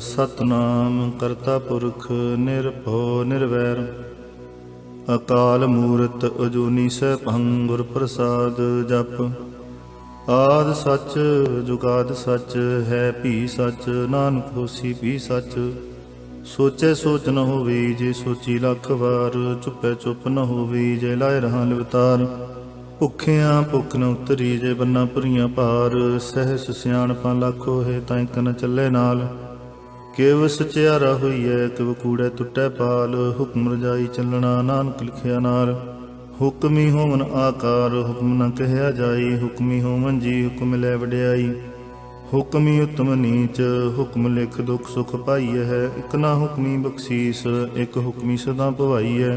ਸਤਨਾਮ ਕਰਤਾ ਪੁਰਖ ਨਿਰਭਉ ਨਿਰਵੈਰ, ਅਕਾਲ ਮੂਰਤ ਅਜੂਨੀ ਸੈਭੰ ਗੁਰ ਪ੍ਰਸਾਦ ਜਪ। ਆਦ ਸੱਚ, ਜੁਗਾਦ ਸੱਚ, ਹੈ ਭੀ ਸੱਚ, ਨਾਨਕ ਹੋਸੀ ਭੀ ਸੱਚ। ਸੋਚੇ ਸੋਚ ਨ ਹੋਵੇ ਜੇ ਸੋਚੀ ਲੱਖ ਵਾਰ, ਚੁੱਪੇ ਚੁੱਪ ਨ ਹੋਵੇ ਜੇ ਲਾਇ ਰਹਾ ਲਵਤਾਰ। ਭੁੱਖਿਆਂ ਭੁੱਖ ਨ ਉਤਰੀ ਜੇ ਬੰਨਾ ਭਰੀਆਂ ਭਾਰ, ਸਹਿਸ ਸਿਆਣਪਾਂ ਲੱਖ ਹੋਏ ਤਾਂ ਇੱਕ ਨ ਚੱਲੇ ਨਾਲ। ਕਿਵ ਸਚਿਆਰਾ ਹੋਈਐ, ਕਿਵ ਕੂੜੈ ਟੁੱਟੈ ਪਾਲ, ਹੁਕਮ ਰਜਾਈ ਚੱਲਣਾ ਨਾਨਕ ਲਿਖਿਆ ਨਾਰ। ਹੁਕਮੀ ਹੋਵਨ ਆਕਾਰ, ਹੁਕਮ ਨ ਕਹਿਆ ਜਾਈ, ਹੁਕਮੀ ਹੋਵਨ ਜੀ ਹੁਕਮ ਲੈ ਵਡਿਆਈ। ਹੁਕਮੀ ਉਤਮ ਨੀਚ, ਹੁਕਮ ਲਿਖ ਦੁਖ ਸੁਖ ਪਾਈਐ ਹੈ, ਇਕ ਨਾ ਹੁਕਮੀ ਬਖਸ਼ੀਸ, ਇਕ ਹੁਕਮੀ ਸਦਾ ਭਵਾਈਐ।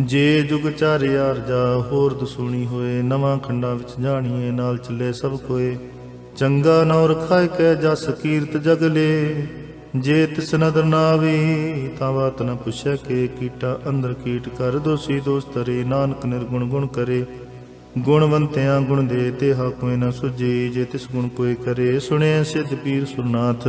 ਜੇ ਜੁਗ ਚਾਰਿਆਰ ਜਾ, ਹੋਰ ਦਸੂਣੀ ਹੋਏ, ਨਵਾਂ ਖੰਡਾਂ ਵਿੱਚ ਜਾਣੀਏ, ਨਾਲ ਚੱਲੇ ਸਭ ਕੋਏ। ਚੰਗਾ ਨੌ ਰਖਾਇ ਕੈ ਜਸ ਕੀਰਤ ਜਗਲੇ ਜੇ ਤਿਸ ਨਦਰ ਨਾਵੀ ਤਾਂ ਬਾਤ ਨ ਪੁੱਛੈ ਕੇ, ਕੀਟਾ ਅੰਦਰ ਕੀਟ ਕਰ ਦੋਸੀ ਦੋਸਤਰੇ ਨਾਨਕ ਨਿਰਗੁਣ ਗੁਣ ਕਰੇ। ਗੁਣਵੰਤਿਆਂ ਗੁਣ ਦੇ ਤੇ ਹਾਕਮੇ ਨ ਸੁਜੇ ਜੇ ਤਿਸ ਗੁਣ ਕੋਈ ਕਰੇ। ਸੁਣਿਆ ਸਿਧ ਪੀਰ ਸੁਰਨਾਥ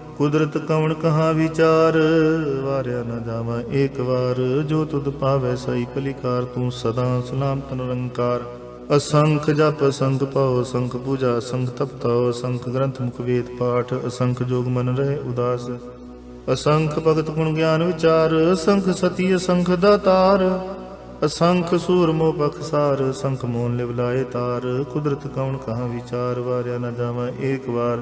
ਕੁਦਰਤ ਕਵਣ ਕਹਾ ਵਿਚਾਰ? ਵਾਰਿਆ ਨਾ ਜਾਵਾ ਏਕ ਵਾਰ। ਜੋ ਤੁਧ ਪਾਵੈ ਸਈ ਭਲਿਕਾਰ ਤੂੰ ਸਦਾ ਸਲਾਮਤ ਨਿਰੰਕਾਰ ਅਸੰਖ ਜਪ ਅਸੰਖ ਪਾਉ ਅਸੰਖ ਪੂਜਾ ਅਸੰਖ ਤਪਤਾਉ ਅਸੰਖ ਗ੍ਰੰਥ ਮੁਖ ਵੇਦ ਪਾਠ, ਅਸੰਖ ਜੋਗ ਮਨ ਰਹੇ ਉਦਾਸ। ਅਸੰਖ ਭਗਤ ਗੁਣ ਗਿਆਨ ਵਿਚਾਰ ਸੰਖ ਸਤੀ, ਅਸੰਖ ਦਾਤਾਰ ਅਸੰਖ ਸੂਰ ਮੋਹ ਬਖਸਾਰ ਸੰਖ ਮੋਨ ਲਿਵ ਲਾਏ ਤਾਰ। ਕੁਦਰਤ ਕੌਣ ਕਹਾ ਵਿਚਾਰ? ਵਾਰਿਆ ਨਾ ਜਾਵਾ ਏਕ ਵਾਰ।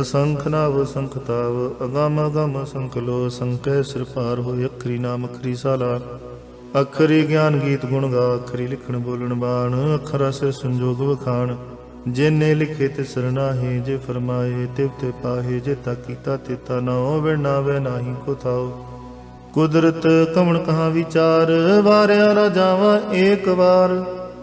ਅਸੰਖ ਨਾਵ ਅਸੰਖ ਤਾਵ, ਅਗਮ ਅਗਮ ਅਸੰਖ ਲੋ, ਸੰਕੈ ਸਿਰ ਪਾਰ ਹੋਇ ਅਖਰੀ ਨਾਮ ਅਖਰੀ ਸਾਲਾ। ਅਖਰੀ ਗਿਆਨ ਗੀਤ ਗੁਣ ਗਾ, ਅਖਰੀ ਲਿਖਣ ਬੋਲਣ ਬਾਣ, ਅਖਰਾ ਸਿਰ ਸੰਜੋਗ ਵਖਾਣ। ਜਿਨੇ ਲਿਖੇ ਤੇ ਸਰਨਾਹੇ ਜੇ ਫਰਮਾਏ ਤਿਵ ਤੇ ਪਾਹੇ, ਜੇ ਤਾ ਕੀਤਾ ਤੇ ਤਾ ਨੋ ਵਿਣਾਵੇ ਨਾਹੀ ਕੋ ਥਾਓ ਕੁਦਰਤ ਕਵਣ ਕਹਾ ਵਿਚਾਰ, ਵਾਰਿਆ ਨਾ ਜਾਵਾਂ ਏਕ ਵਾਰ।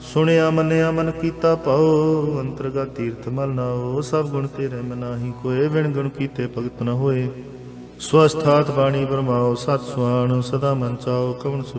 ਸੁਣਿਆ, ਮੰਨਿਆ, ਮਨ ਕੀਤਾ ਪਾਉ ਅੰਤਰਗਾ ਤੀਰਥ ਮਲ ਨਾਓ ਸਭ ਗੁਣ ਤੇਰੇ ਮਨਾਹੀ ਕੋਏ ਵਿਣ ਗੁਣ ਕੀਤੇ ਭਗਤ ਨ ਹੋਏ। ਸਵਸਥਾਤ ਬਾਣੀ ਬਰਮਾਓ, ਸਤ ਸੁਆਣ ਸਦਾ ਮਨ ਚਾਓ, ਕਵਣ ਸੁਭੇ